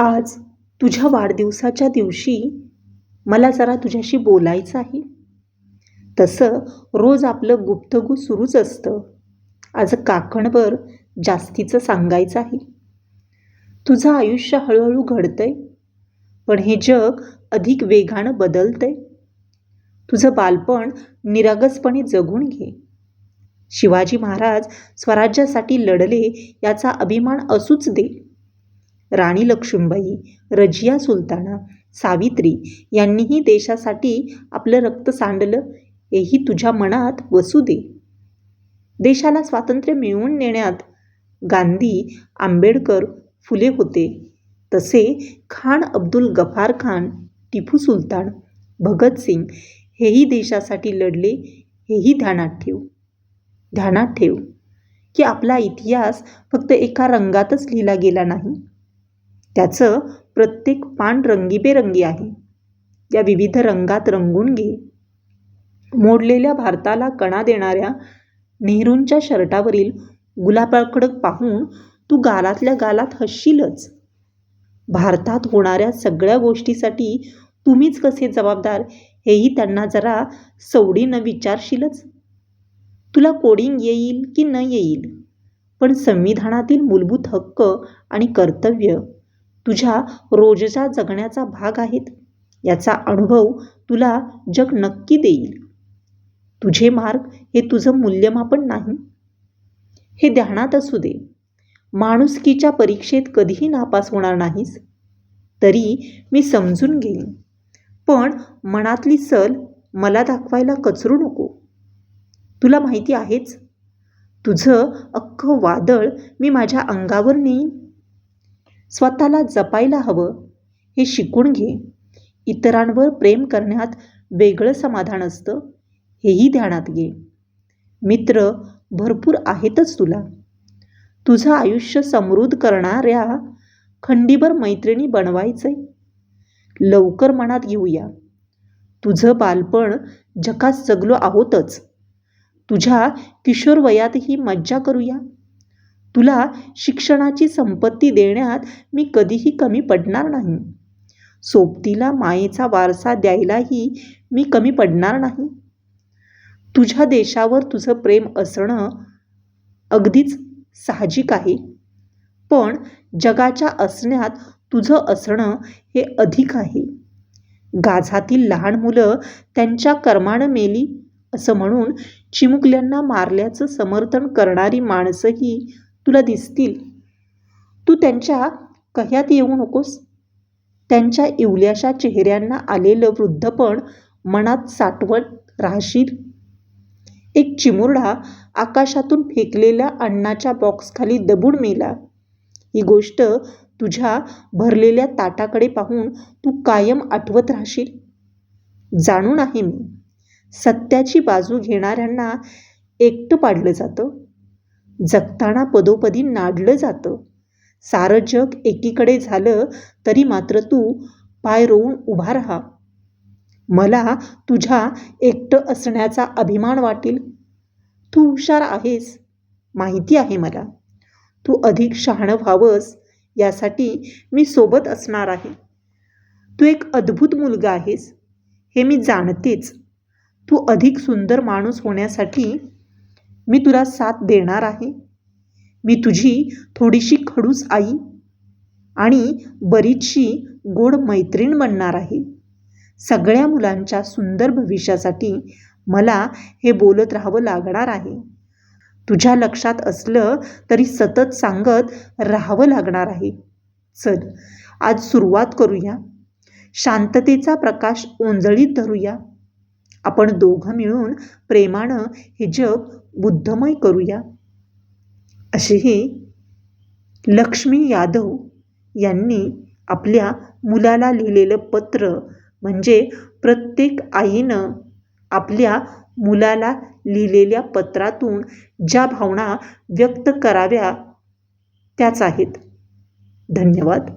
आज तुझ्या वाढदिवसाच्या दिवशी मला जरा तुझ्याशी बोलायचं आहे. तसं रोज आपलं गुप्तगू सुरूच असतं. आज काकणभर जास्तीचं सांगायचं आहे. तुझं आयुष्य हळूहळू घडतंय पण हे जग अधिक वेगानं बदलतंय. तुझं बालपण निरागसपणे जगून घे. शिवाजी महाराज स्वराज्यासाठी लढले याचा अभिमान असूच दे. राणी लक्ष्मीबाई रजिया सुलताना सावित्री यांनीही देशासाठी आपलं रक्त सांडलं. हेही तुझ्या मनात वसू दे. देशाला स्वातंत्र्य मिळवून नेण्यात गांधी आंबेडकर फुले होते. तसे खान अब्दुल गफार खान टिपू सुलतान भगतसिंग हेही देशासाठी लढले. हेही ध्यानात ठेव. ध्यानात ठेव की आपला इतिहास फक्त एका रंगातच लिहिला गेला नाही. त्याचं प्रत्येक पान रंगीबेरंगी आहे. या विविध रंगात रंगून घे. मोडलेल्या भारताला कणा देणाऱ्या नेहरूंच्या शर्टावरील गुलाबाकडं पाहून तू गालातल्या गालात हसशीलच. भारतात होणाऱ्या सगळ्या गोष्टीसाठी तुम्हीच कसे जबाबदार हेही त्यांना जरा सवडीनं विचारशीलच. तुला कोडिंग येईल की न येईल? पण संविधानातील मूलभूत हक्क आणि कर्तव्य तुझ्या रोजच्या जगण्याचा भाग आहेत. याचा अनुभव तुला जग नक्की देईल. तुझे मार्ग हे तुझं मूल्यमापन नाही. हे ध्यानात असू दे. माणुसकीच्या परीक्षेत कधीही नापास होणार नाहीस. तरी मी समजून घेईन. पण मनातली सल मला दाखवायला कचरू नको. तुला माहिती आहेच? तुझं अख्खं वादळ मी माझ्या अंगावर नेईन. स्वतःला जपायला हवं हे शिकून घे. इतरांवर प्रेम करण्यात वेगळं समाधान असतं हेही ध्यानात घे. मित्र भरपूर आहेतच तुला. तुझं आयुष्य समृद्ध करणाऱ्या खंडीभर मैत्रिणी बनवायचंय. लवकर मनात घेऊया. तुझं बालपण जकास जगलो आहोतच. तुझ्या किशोरवयातही मज्जा करूया. तुला शिक्षणाची संपत्ती देण्यात मी कधीही कमी पडणार नाही. सोबतीला मायेचा वारसा द्यायलाही मी कमी पडणार नाही. तुझ्या देशावर तुझं प्रेम असणं अगदीच साहजिक आहे. पण जगाच्या असण्यात तुझं असणं हे अधिक आहे. गाझातील लहान मुलं त्यांच्या कर्मानं मेली असं म्हणून चिमुकल्यांना मारल्याचं समर्थन करणारी माणसंही तुला दिसतील. तू त्यांच्या कह्यात येऊ नकोस. त्यांच्या इवल्याशा चेहऱ्यांना आलेलं वृद्धपण मनात साठवत राहशील. एक चिमुरडा आकाशातून फेकलेल्या अन्नाच्या बॉक्सखाली दबून मेला. ही गोष्ट तुझ्या भरलेल्या ताटाकडे पाहून तू कायम आठवत राहशील. जाणून आहे मी. सत्याची बाजू घेणाऱ्यांना एकटं पाडलं जातं. जगताना पदोपदी नाडलं जातं. सारं जग एकीकडे झालं तरी मात्र तू पाय रोवून उभा राहा. मला तुझ्या एकटं असण्याचा अभिमान वाटेल. तू हुशार आहेस माहिती आहे मला. तू अधिक शहाणं व्हावंस यासाठी मी सोबत असणार आहे. तू एक अद्भुत मुलगा आहेस हे मी जाणतेच. तू अधिक सुंदर माणूस होण्यासाठी मी तुला साथ देणार आहे. मी तुझी थोडीशी खडूस आई आणि बरीचशी गोड मैत्रीण बनणार आहे. सगळ्या मुलांच्या सुंदर भविष्यासाठी मला हे बोलत राहावं लागणार आहे. तुझ्या लक्षात असलं तरी सतत सांगत राहावं लागणार आहे. चल आज सुरुवात करूया. शांततेचा प्रकाश ओंजळीत धरूया. आपण दोघं मिळून प्रेमानं हे जग बुद्धमय करूया. असेही लक्ष्मी यादव यांनी आपल्या मुलाला लिहिलेलं पत्र म्हणजे प्रत्येक आईनं आपल्या मुलाला लिहिलेल्या पत्रातून ज्या भावना व्यक्त कराव्या त्याच आहेत. धन्यवाद.